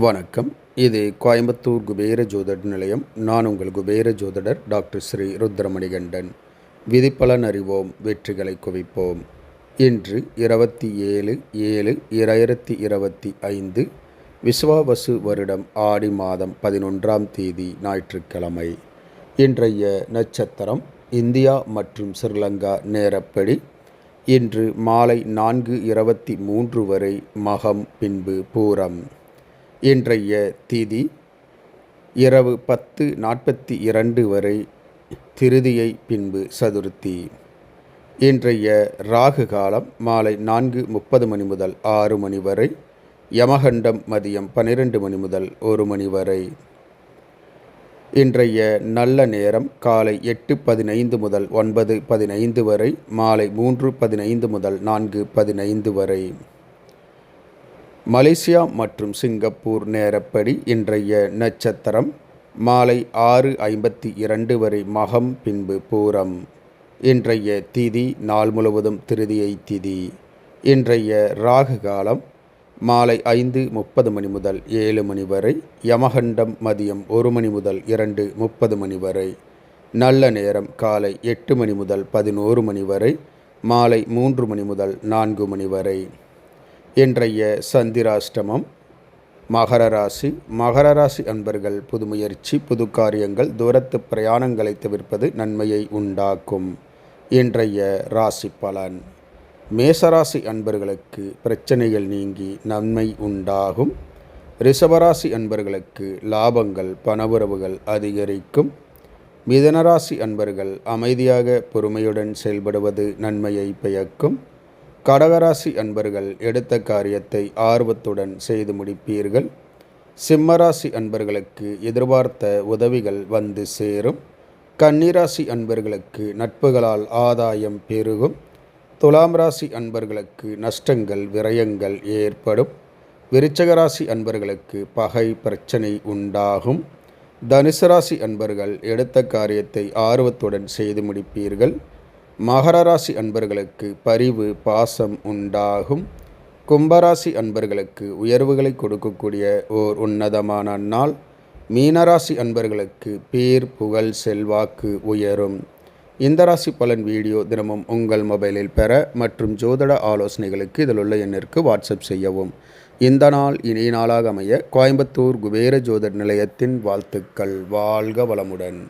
வணக்கம். இது கோயம்புத்தூர் குபேர ஜோதிட நிலையம். நான் உங்கள் குபேர ஜோதிடர் டாக்டர் ஸ்ரீ ருத்ரமணிகண்டன். விதிப்பலன் அறிவோம் வெற்றிகளை குவிப்போம். இன்று இருபத்தி ஏழு ஏழு இரண்டாயிரத்தி இருபத்தி ஐந்து விஸ்வாவசு வருடம் ஆடி மாதம் பதினொன்றாம் தேதி ஞாயிற்றுக்கிழமை. இன்றைய நட்சத்திரம் இந்தியா மற்றும் ஸ்ரீலங்கா நேரப்படி. இன்று மாலை நான்கு இருபத்தி மூன்று வரை மகம் பின்பு பூரம். இன்றைய திதி இரவு பத்து நாற்பத்தி இரண்டு வரை திருதியை பின்பு சதுர்த்தி. இன்றைய ராகு காலம் மாலை நான்கு முப்பது மணி முதல் ஆறு மணி வரை யமகண்டம் மதியம் பன்னிரெண்டு மணி முதல் ஒரு மணி வரை. இன்றைய நல்ல நேரம் காலை எட்டு பதினைந்து முதல் ஒன்பது பதினைந்து வரை மாலை மூன்று பதினைந்து முதல் நான்கு பதினைந்து வரை. மலேசியா மற்றும் சிங்கப்பூர் நேரப்படி இன்றைய நட்சத்திரம் மாலை ஆறு ஐம்பத்தி இரண்டு வரை மகம் பின்பு பூரம். இன்றைய திதி நாள் முழுவதும் திருதியை திதி. இன்றைய ராகு காலம் மாலை ஐந்து முப்பது மணி முதல் ஏழு மணி வரை யமகண்டம் மதியம் ஒரு மணி முதல் இரண்டு முப்பது மணி வரை நல்ல நேரம் காலை எட்டு மணி முதல் பதினோரு மணி வரை மாலை மூன்று மணி முதல் நான்கு மணி வரை. இன்றைய சந்திராஷ்டமம். மகர ராசி. மகர ராசி அன்பர்கள் புது முயற்சி புது காரியங்கள் தூரத்து பிரயாணங்களை தவிர்ப்பது நன்மையை உண்டாக்கும். இன்றைய ராசி பலன். மேசராசி அன்பர்களுக்கு பிரச்சனைகள் நீங்கி நன்மை உண்டாகும். ரிஷபராசி அன்பர்களுக்கு லாபங்கள் பணவுறவுகள் அதிகரிக்கும். மிதனராசி அன்பர்கள் அமைதியாக பொறுமையுடன் செயல்படுவது நன்மையை பயக்கும் கடகராசி அன்பர்கள் எடுத்த காரியத்தை ஆர்வத்துடன் செய்து முடிப்பீர்கள். சிம்மராசி அன்பர்களுக்கு எதிர்பார்த்த உதவிகள் வந்து சேரும். கன்னிராசி அன்பர்களுக்கு நட்புகளால் ஆதாயம் பெருகும். துலாம் ராசி அன்பர்களுக்கு நஷ்டங்கள் விரயங்கள் ஏற்படும். விருச்சகராசி அன்பர்களுக்கு பகை பிரச்சனை உண்டாகும். தனுசு ராசி அன்பர்கள் எடுத்த காரியத்தை ஆர்வத்துடன் செய்து முடிப்பீர்கள். மகர ராசி அன்பர்களுக்கு பரிவு பாசம் உண்டாகும். கும்பராசி அன்பர்களுக்கு உயர்வுகளை கொடுக்கக்கூடிய ஓர் உன்னதமான நாள். மீனராசி அன்பர்களுக்கு பேர் புகழ் செல்வாக்கு உயரும். இந்த ராசி பலன் வீடியோ தினமும் உங்கள் மொபைலில் பெற மற்றும் ஜோதிட ஆலோசனைகளுக்கு இதில் உள்ள எண்ணிற்கு வாட்ஸ்அப் செய்யவும். இந்த நாள் இனி நாளாக அமைய கோயம்புத்தூர் குபேர ஜோதிட நிலையத்தின் வாழ்த்துக்கள். வாழ்க வளமுடன்.